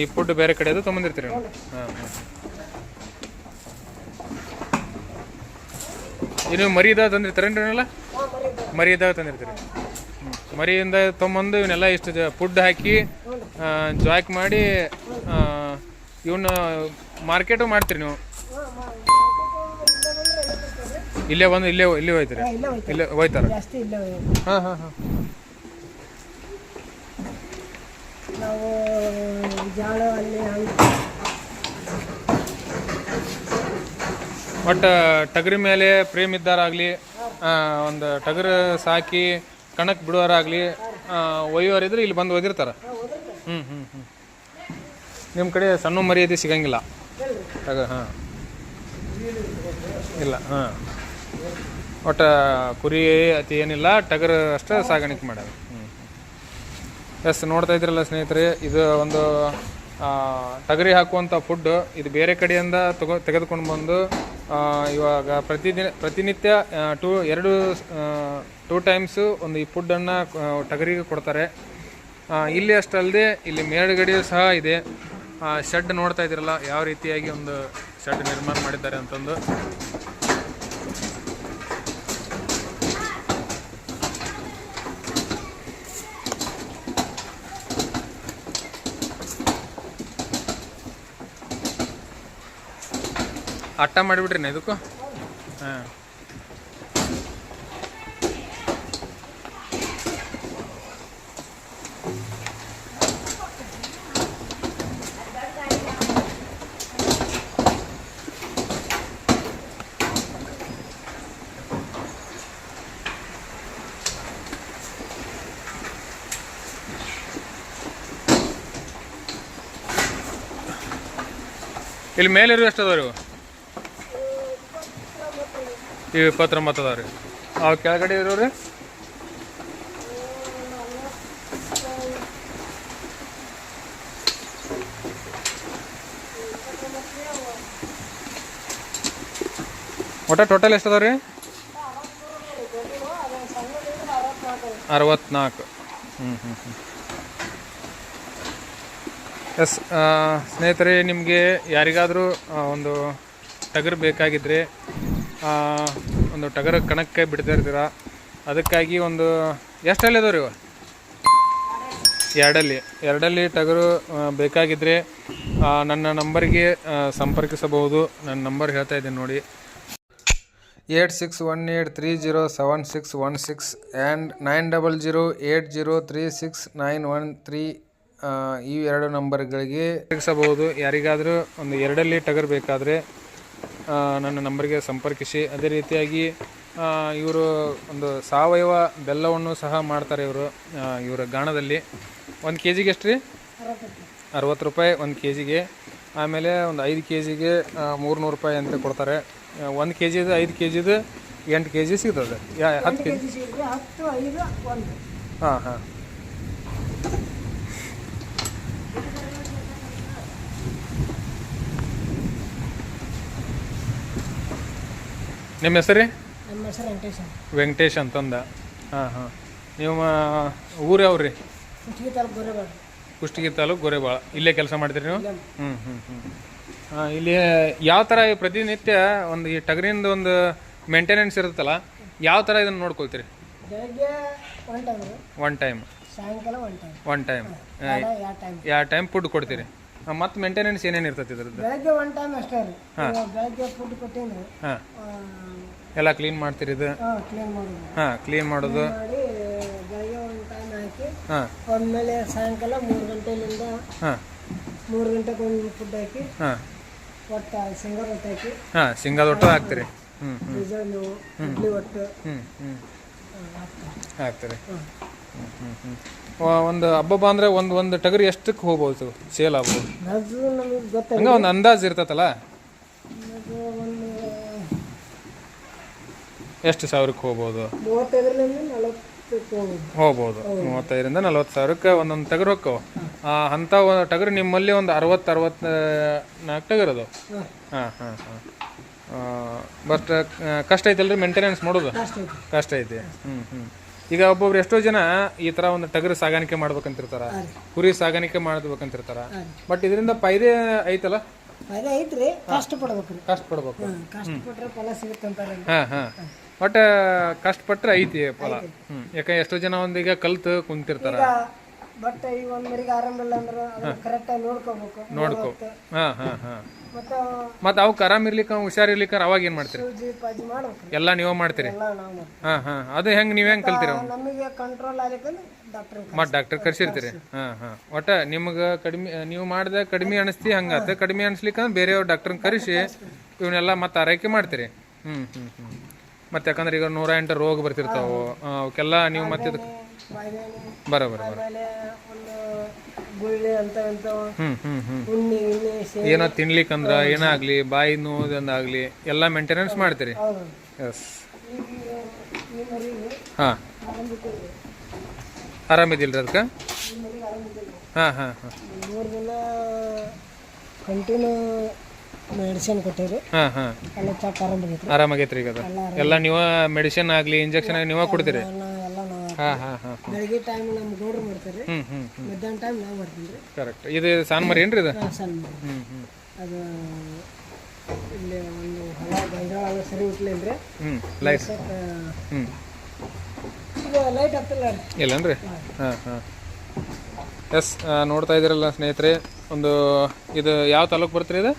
ಈ ಫುಡ್ ಬೇರೆ ಕಡೆದು ತೊಗೊಂಬಂದಿರ್ತೀರಿ ಹಾಂ ಹಾಂ ಇನ್ನು ಮರಿ ಇದ್ದಾಗ ತಂದಿರ್ತಾರೇನ್ರಿ ಇವನ್ನೆಲ್ಲ ಮರಿ ತಂದಿರ್ತೀರಿ. ಮರಿಯಿಂದ ತೊಗೊಂಬಂದು ಇವನ್ನೆಲ್ಲ ಇಷ್ಟು ಫುಡ್ ಹಾಕಿ ಜಾಯ್ಕ್ ಮಾಡಿ ಇವನ್ನ ಮಾರ್ಕೆಟು ಮಾಡ್ತೀರಿ ನೀವು. ಇಲ್ಲೇ ಬಂದು ಇಲ್ಲೇ ಇಲ್ಲೇ ಹೋಯ್ತೀರಿ. ಇಲ್ಲೇ ಹೋಯ್ತು. ಹೋಯ್ತಾರ. ಹಾಂ ಹಾಂ ಹಾಂ. ನಾವು ಜಾಳ ಅಲ್ಲಿ ಬಟ್ ಟಗರಿ ಮೇಲೆ ಪ್ರೇಮ್ ಇದ್ದಾರಾಗಲಿ ಒಂದು ಟಗರು ಸಾಕಿ ಕಣಕ್ಕೆ ಬಿಡೋರಾಗಲಿ ಒಯ್ಯೋರಿದ್ರೆ ಇಲ್ಲಿ ಬಂದು ಒದಿರ್ತಾರೆ ಹ್ಞೂ ಹ್ಞೂ ಹ್ಞೂ ನಿಮ್ಮ ಕಡೆ ಸಣ್ಣ ಮರ್ಯಾದೆ ಸಿಗಂಗಿಲ್ಲ. ಟಗ, ಹಾಂ. ಇಲ್ಲ, ಹಾಂ. ಒಟ್ಟು ಕುರಿ ಅತಿ ಏನಿಲ್ಲ, ಟಗರು ಅಷ್ಟೇ ಸಾಗಾಣಿಕೆ ಹ್ಞೂ ಎಸ್ ನೋಡ್ತಾ ಇದ್ರಲ್ಲ ಸ್ನೇಹಿತರೆ, ಇದು ಒಂದು ಟಗರಿ ಹಾಕುವಂಥ ಫುಡ್ ಇದು ಬೇರೆ ಕಡೆಯಿಂದ ತಗೋ, ತೆಗೆದುಕೊಂಡು ಬಂದು ಇವಾಗ ಪ್ರತಿದಿನ, ಪ್ರತಿನಿತ್ಯ ಟೂ ಎರಡು ಟೂ ಟೈಮ್ಸು ಒಂದು ಈ ಫುಡ್ಡನ್ನು ಟಗರಿಗೆ ಕೊಡ್ತಾರೆ. ಇಲ್ಲಿ ಅಷ್ಟಲ್ಲದೆ ಇಲ್ಲಿ ಮೇಲ್ಗಡೆ ಸಹ ಇದೆ. ಶೆಡ್ ನೋಡ್ತಾ ಇದ್ದೀರಲ್ಲ, ಯಾವ ರೀತಿಯಾಗಿ ಒಂದು ಶೆಡ್ ನಿರ್ಮಾಣ ಮಾಡಿದ್ದಾರೆ ಅಂತಂದು. ಅಟ್ಟ ಮಾಡಿಬಿಟ್ರಿ ಇದಕ್ಕೂ. ಹಾಂ. ಇಲ್ಲಿ ಮೇಲೆ ಎಷ್ಟು ಅದಾವ ಇವು ಇಪ್ಪತ್ತೊಂಬತ್ತು ಅದಾವ ರೀ. ಅವು ಕೆಳಗಡೆ ಇರೋರಿ? ಒಟ್ಟ ಟೋಟಲ್ ಎಷ್ಟು ರೀ? ಅರವತ್ನಾಲ್ಕು. ಹ್ಞೂ ಹ್ಞೂ ಹ್ಞೂ ಎಸ್ ಸ್ನೇಹಿತರೆ, ನಿಮಗೆ ಯಾರಿಗಾದರೂ ಒಂದು ಟಗರು ಬೇಕಾಗಿದ್ದರೆ ಒಂದು ಟಗರು ಕಣಕ್ಕೆ ಬಿಡ್ತಾ ಇರ್ತೀರ? ಅದಕ್ಕಾಗಿ ಒಂದು, ಎಷ್ಟಲ್ಲಿ ಅದಾವ ರೀ ಇವು? ಎರಡಲ್ಲಿ. ಎರಡಲ್ಲಿ ಟಗರು ಬೇಕಾಗಿದ್ದರೆ ನನ್ನ ನಂಬರ್ಗೆ ಸಂಪರ್ಕಿಸಬಹುದು. ನನ್ನ ನಂಬರ್ ಹೇಳ್ತಾ ಇದ್ದೀನಿ ನೋಡಿ. Eight six one eight three zero seven six one six and nine double zero eight zero three six nine one three ಈ ಎರಡು ನಂಬರ್ಗಳಿಗೆ ಸಂಪರ್ಕಿಸಬಹುದು. ಯಾರಿಗಾದರೂ ಒಂದು ಎರಡಲ್ಲಿ ಟಗರ್ ಬೇಕಾದರೆ ನನ್ನ ನಂಬರ್ಗೆ ಸಂಪರ್ಕಿಸಿ. ಅದೇ ರೀತಿಯಾಗಿ ಇವರು ಒಂದು ಸಾವಯವ ಬೆಲ್ಲವನ್ನು ಸಹ ಮಾಡ್ತಾರೆ ಇವರು ಇವರ ಗಾಣದಲ್ಲಿ. ಒಂದು ಕೆ ಜಿಗೆ ಎಷ್ಟು ರೀ ಅರವತ್ತು ರೂಪಾಯಿ ಒಂದು ಕೆ ಜಿಗೆ ಆಮೇಲೆ ಒಂದು ಐದು ಕೆ ಜಿಗೆ ಮೂರುನೂರು ರೂಪಾಯಿ ಅಂತ ಕೊಡ್ತಾರೆ. ಒಂದು ಕೆ ಜಿದು ಐದು ಕೆ ಜಿದು ಎಂಟು ಕೆ ಜಿ ಸಿಗ್ತದೆ. ಯಾ ಹತ್ತು ಕೆ ಜಿ ಹಾಂ ಹಾಂ. ನಿಮ್ಮ ಹೆಸರು? ರೀ ನಮ್ಮ ಹೆಸರು ವೆಂಕಟೇಶ್ ಅಂತ. ವೆಂಕಟೇಶ್ ಅಂತಂದ. ಹಾಂ ಹಾಂ. ನೀವು ಊರು ಯಾವ್ರಿ? ಕುಚ್ಗಿ ತಾಲೂಕು ಗೊರೆಬೇಡ ಕುಷ್ಟಗಿ ತಾಲೂಕು ಗೋರೆಬಾಳ. ಇಲ್ಲೇ ಕೆಲಸ ಮಾಡ್ತೀರಿ ನೀವು? ಹ್ಞೂ ಹ್ಞೂ ಹ್ಞೂ ಹಾಂ ಇಲ್ಲಿ ಯಾವ ಥರ ಈ ಪ್ರತಿನಿತ್ಯ ಒಂದು ಈ ಟಗರಿಂದ ಒಂದು ಮೇಂಟೆನೆನ್ಸ್ ಇರುತ್ತಲ್ಲ ಯಾವ ಥರ ಇದನ್ನು ನೋಡ್ಕೊಳ್ತೀರಿ? ಬೆಳಗ್ಗೆ ಒನ್ ಟೈಮ್ ಒನ್ ಟೈಮ್ ಸಾಯಂಕಾಲ ಒನ್ ಟೈಮ್ ಒನ್ ಟೈಮ್ ಯಾವ ಟೈಮ್ ಫುಡ್ ಕೊಡ್ತೀರಿ? ಮತ್ತು ಮೇಂಟೆನೆನ್ಸ್ ಏನೇನು ಇರ್ತೈತಿ ಇದ್ರದ್ದು? ಬೆಳಗ್ಗೆ ಒನ್ ಟೈಮ್ ಅಷ್ಟೇ ರೀ. ಇವಾಗ ಬೆಳಗ್ಗೆ ಫುಡ್ ಕೊಟ್ಟಿನಿ. ಹಾಂ. ಎಲ್ಲ ಕ್ಲೀನ್ ಮಾಡ್ತೀರಿ ಇದು? ಹಾಂ ಕ್ಲೀನ್ ಮಾಡೋದು. ಹಾಂ ಕ್ಲೀನ್ ಮಾಡೋದು. ಮಾಡಿ ಬೆಳಗ್ಗೆ ಒನ್ ಟೈಮ್ ಹಾಕಿ ಹಾಂ. ಆಮೇಲೆ ಸಾಯಂಕಾಲ ಮೂರು ಗಂಟೆಲಿಂದ ಹಾಂ. ಮೂರು ಗಂಟೆಗೆ ಒಂದು ಫುಡ್ ಹಾಕಿ ಹಾಂ. ಒಟ್ಟು ಶೇಂಗಾ ರೊಟ್ಟಿ ಹಾಕಿ. ಹಾಂ ಸಿಂಗಲ್ ಒಟ್ಟು ಹಾಕ್ತೀರಿ. ಹ್ಞೂ ಹ್ಞೂ ಬೀಜನು ಇಡ್ಲಿ ಒಟ್ಟು. ಹ್ಞೂ ಹ್ಞೂ ಹಾಕ್ತಾರೆ. ಹಾಕ್ತೀರಿ ಒಂದು ಹಬ್ಬ ಅಂದ್ರೆ ಒಂದು ಒಂದು ಟಗರಿ ಎಷ್ಟಕ್ಕೆ ಹೋಗ್ಬೋದು ಸೇಲ್ ಆಗ್ಬೋದು? ಅದು ನಮಗೆ ಹಂಗ ಒಂದು ಅಂದಾಜು ಇರ್ತತಲ್ಲ? ಒಂದು ಎಷ್ಟು ಸಾವಿರಕ್ಕೆ ಹೋಗ್ಬೋದು? ಮೂವತ್ತೈದರಿಂದ ನಲವತ್ತಕ್ಕೆ ಹೋಗೋದು ಹೋಗ್ಬೋದು. ಮೂವತ್ತೈದರಿಂದ ನಲವತ್ತು ಸಾವಿರಕ್ಕೆ ಒಂದೊಂದು ಟಗರು ಹೋಕ್ಕವು ಅಂಥ ಒಂದು ಟಗರು ನಿಮ್ಮಲ್ಲಿ ಒಂದು ಅರವತ್ತು ಅರವತ್ತು ನಾಲ್ಕು ಟಗರ್ ಅದು ಹಾಂ. ಹಾಂ ಹಾಂ ಬಟ್ ಕಷ್ಟ ಐತಲ್ರಿ ಮೇಂಟೆನೆನ್ಸ್ ಮಾಡೋದು? ಕಷ್ಟ ಐತಿ. ಹ್ಞೂ ಹ್ಞೂ ಈಗ ಒಬ್ಬೊಬ್ರು ಎಷ್ಟೋ ಜನ ಈ ತರ ಒಂದು ಟಗರು ಸಾಗಾಣಿಕೆ ಮಾಡ್ಬೇಕಂತಿರ್ತಾರ. ಕುರಿ ಸಾಗಾಣಿಕೆ ಮಾಡ್ಬೇಕಂತಿರ್ತಾರ. ಬಟ್ ಇದರಿಂದ ಫೈದೆ ಐತಲ್ಲ? ಐತ್ರಿ ಕಷ್ಟ ಪಡ್ಬೇಕು. ಹ್ಮ್ ಕಷ್ಟ ಪಟ್ರೆ ಫಲ ಸಿಗುತ್ತಂತಾರ ಹಾ ಹಾ. ಬಟ್ ಕಷ್ಟಪಟ್ರೆ ಐತಿ ಫಲ. ಯಾಕಂದ್ರೆ ಯಾಕೆ ಎಷ್ಟೋ ಜನ ಒಂದೀಗ ಕಲ್ತು ಕುಂತಿರ್ತಾರ. ಬಟ್ ಈ ಒಂದ್ ಮರಿಗೆ ಆರಾಮಿಲ್ಲ ಅಂದ್ರೆ ಕರೆಕ್ಟ್ ಆಗಿ ನೋಡ್ಕೋಬೇಕು. ನೋಡ್ಕೋ. ಹಾ ಹಾ ಹಾ. ಮತ್ತೆ ಅವು ಕರಾಮ್ ಆರಾಮ್ ಇರ್ಲಿಕ್ಕ ಹುಷಾರಿರ್ಲಿಕ್ಕ ಅವಾಗ ಏನ್ ಮಾಡ್ತೀರಿ? ಎಲ್ಲ ನೀವು ಮಾಡ್ತೀರಿ? ಹಾಂ ಹಾ. ಅದು ಹೆಂಗ್ ನೀವ್ ಹೆಂಗ್ ಕಲ್ತೀರಿ ನಮಗೆ ಕಂಟ್ರೋಲ್ ಆಗ್ಲಿಕ್ಕಂದ್ರೆ ಡಾಕ್ಟರ್ ಕರ್ಸಿರ್ತೀರಿ? ಹಾ ಹಾ. ಒಟ್ಟ ನಿಮ್ಗ ಕಡಿಮೆ ನೀವು ಮಾಡಿದ ಕಡಿಮೆ ಅನಿಸ್ತಿ ಹಂಗಾತ ಕಡಿಮೆ ಅನಿಸ್ಲಿಕ್ಕಂದ್ರೆ ಬೇರೆಯವ್ರ ಡಾಕ್ಟರ್ ಕರೆಸಿ ಇವನ್ನೆಲ್ಲ ಮತ್ತೆ ಆರೈಕೆ ಮಾಡ್ತೀರಿ. ಹ್ಮ್ ಹ್ಮ್ ಹ್ಮ್. ಮತ್ತೆ ಯಾಕಂದ್ರೆ ಈಗ ನೂರ ಎಂಟು ರೋಗ ಬರ್ತಿರ್ತಾವೆ. ಅವಕ್ಕೆಲ್ಲ ನೀವು ಮತ್ತೆ ಬರೋ ಒಂದು ಗುಳ್ಳೆ ಅಂತ ಉಣ್ಣಿ ಏನೋ ತಿನ್ಲಿಕ್ಕಂದ್ರ ಏನಾಗ್ಲಿ ಬಾಯಿ ನೋವುದಂದಾಗ್ಲಿ ಎಲ್ಲ ಮೇಂಟೆನೆನ್ಸ್ ಮಾಡ್ತೀರಿ? ಎಸ್ ಹಾಂ. ಆರಾಮಿದಿಲ್ರಿ ಅದಕ್ಕೆ ಹಾ ಹಾ ಹಾ. ಮೂರು ದಿನ ಕಂಟಿನ್ಯೂ ಮೆಡಿಸಿನ್ ಕೊಟ್ಟಿರಿ. ಹಾ ಹಾ. ಎಲ್ಲ ಚೆಕ್ ಈಗ ಅದು. ಎಲ್ಲ ನೀವ ಮೆಡಿಸಿನ್ ಆಗ್ಲಿ ಇಂಜೆಕ್ಷನ್ ಆಗಲಿ ನೀವ ಕೊಡ್ತೀರಿ? ಬೆಳಗ್ಗೆ ಟೈಮ್ ನಮ್ಮ ಗೌಡ್ರು ಮಾಡ್ತಾರೆ. ಮಧ್ಯಾಹ್ನ ಟೈಮ್ ನಾವು ಮಾಡ್ತೀನಿ ರೀ ಕರೆಕ್ಟ್ ಇದು ಸಾನ್ ಮರಿ ಏನ್ರಿ ಇದು? ಸಣ್ಣ ಅದು ಇಲ್ಲಿ ಒಂದು ಹೊಲ ಗಂಗಾಳ ಸರಿ ಹುಟ್ಲಿಲ್ರಿ ಹ್ಮ್ ಲೈಟ್ ಈಗ ಲೈಟ್ ಹತ್ತಿಲ್ಲ ಇಲ್ಲನ್ರಿ? ಹಾಂ. ಹಾಂ ಎಸ್ ನೋಡ್ತಾ ಇದ್ದೀರಲ್ಲ ಸ್ನೇಹಿತರೆ ಒಂದು ಇದು ಯಾವ ತಾಲೂಕು ಬರ್ತೀರಿ ಇದು?